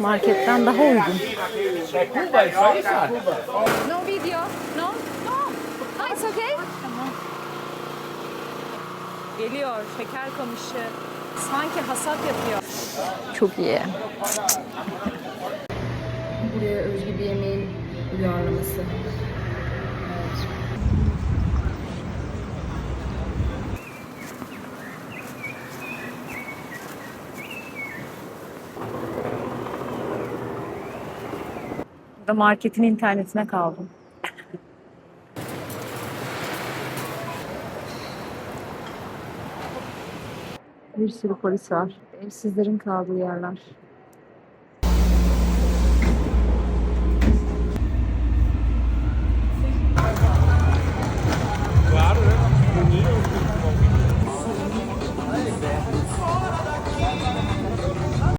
Marketten daha uygun. No video. No. No. Ha, it's okay. Geliyor şeker kamışı. Sanki hasat yapıyor. Çok iyi. Buraya özgü bir yemeğin uyarlaması. Burada marketin internetine kaldım. Bir sürü polis var. Evsizlerin kaldığı yerler.